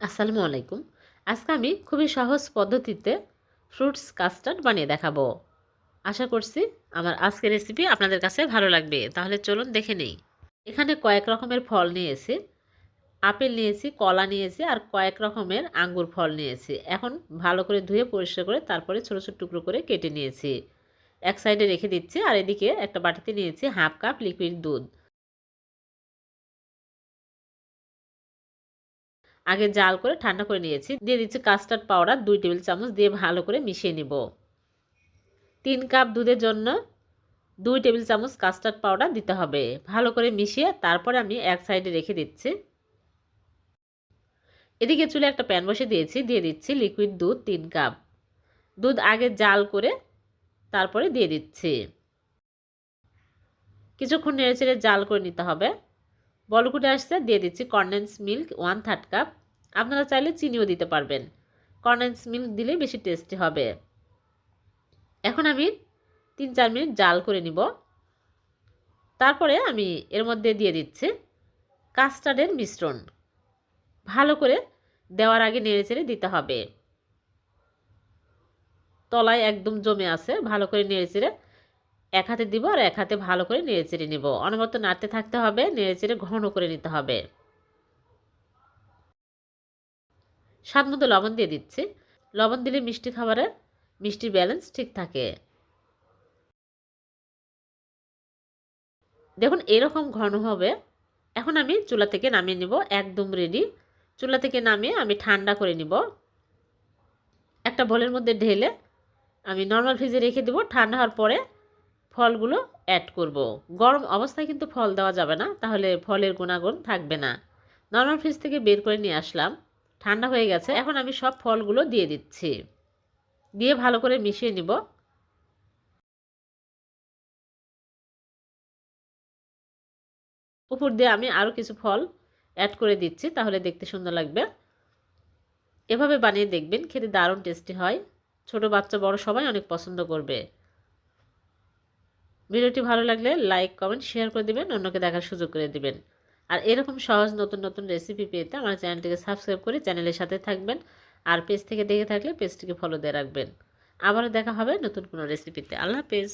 আসসালামু আলাইকুম। আজকে আমি খুবই সহজ পদ্ধতিতে ফ্রুটস কাস্টার্ড বানিয়ে দেখাবো। আশা করছি আমার আজকের রেসিপি আপনাদের কাছে ভালো লাগবে। তাহলে চলুন দেখে নেই। এখানে কয়েক রকমের ফল নিয়েছি। আপেল নিয়েছি, কলা নিয়েছি আর কয়েক রকমের আঙ্গুর ফল নিয়েছি। এখন ভালো করে ধুয়ে পরিষ্কার করে তারপরে ছোটো ছোটো টুকরো করে কেটে নিয়েছি। এক সাইডে রেখে দিচ্ছি আর এদিকে একটা বাটিতে নিয়েছি হাফ কাপ লিকুইড দুধ। আগে জাল করে ঠান্ডা করে নিয়েছি। দিয়ে দিচ্ছি কাস্টার্ড পাউডার দুই টেবিল চামচ দিয়ে ভালো করে মিশিয়ে নিব। তিন কাপ দুধের জন্য দুই টেবিল চামচ কাস্টার্ড পাউডার দিতে হবে। ভালো করে মিশিয়ে তারপরে আমি এক সাইডে রেখে দিচ্ছি। এদিকে চুলে একটা প্যান বসে দিয়েছি। দিয়ে দিচ্ছি লিকুইড দুধ তিন কাপ। দুধ আগে জাল করে তারপরে দিয়ে দিচ্ছি। কিছুক্ষণ নেড়ে চেড়ে জাল করে নিতে হবে। বলকুটে আসছে, দিয়ে দিচ্ছি condense milk one third cup. আপনারা চাইলে চিনিও দিতে পারবেন। কন্ডেন্স মিল্ক দিলে বেশি টেস্টি হবে। এখন আমি তিন চার মিনিট জাল করে নিব। তারপরে আমি এর মধ্যে দিয়ে দিচ্ছি কাস্টার্ডের মিশ্রণ। ভালো করে দেওয়ার আগে নেড়ে চেড়ে দিতে হবে। তলায় একদম জমে আছে, ভালো করে নেড়ে চেড়ে এক হাতে দিব আর এক হাতে ভালো করে নেড়ে চেড়ে নেব। অনবরত নাড়তে থাকতে হবে নেড়ে চেড়ে ঘন করে নিতে হবে। স্বাদ মতো লবণ দিয়ে দিচ্ছি। লবণ দিলে মিষ্টি খাবারে মিষ্টির ব্যালেন্স ঠিক থাকে। দেখুন, এরকম ঘন হবে। এখন আমি চুলা থেকে নামিয়ে নিব, একদম রেডি চুলা থেকে নামিয়ে আমি ঠান্ডা করে নিব। একটা বলের মধ্যে ঢেলে আমি নর্মাল ফ্রিজে রেখে দেবো। ঠান্ডা হওয়ার পরে ফলগুলো অ্যাড করব। গরম অবস্থায় কিন্তু ফল দেওয়া যাবে না, তাহলে ফলের গুণাগুণ থাকবে না। নর্মাল ফ্রিজ থেকে বের করে নিয়ে আসলাম। ঠান্ডা হয়ে গেছে, এখন আমি সব ফলগুলো দিয়ে দিচ্ছি। দিয়ে ভালো করে মিশিয়ে নিব। উপর দিয়ে আমি আরও কিছু ফল অ্যাড করে দিচ্ছি, তাহলে দেখতে সুন্দর লাগবে। এভাবে বানিয়ে দেখবেন, খেতে দারুণ টেস্টি হয়। ছোট বাচ্চা, বড় সবাই অনেক পছন্দ করবে। ভিডিওটি ভালো লাগলে লাইক, কমেন্ট, শেয়ার করে দেবেন, অন্যকে দেখার সুযোগ করে দেবেন। আর এরকম সহজ নতুন নতুন রেসিপি পেতে আমার চ্যানেলটিকে সাবস্ক্রাইব করে চ্যানেলের সাথে থাকবেন। আর পেজ থেকে দেখে থাকলে পেজটিকে ফলো দিয়ে রাখবেন। আবারও দেখা হবে নতুন কোনো রেসিপিতে আল্লাহ হাফেজ।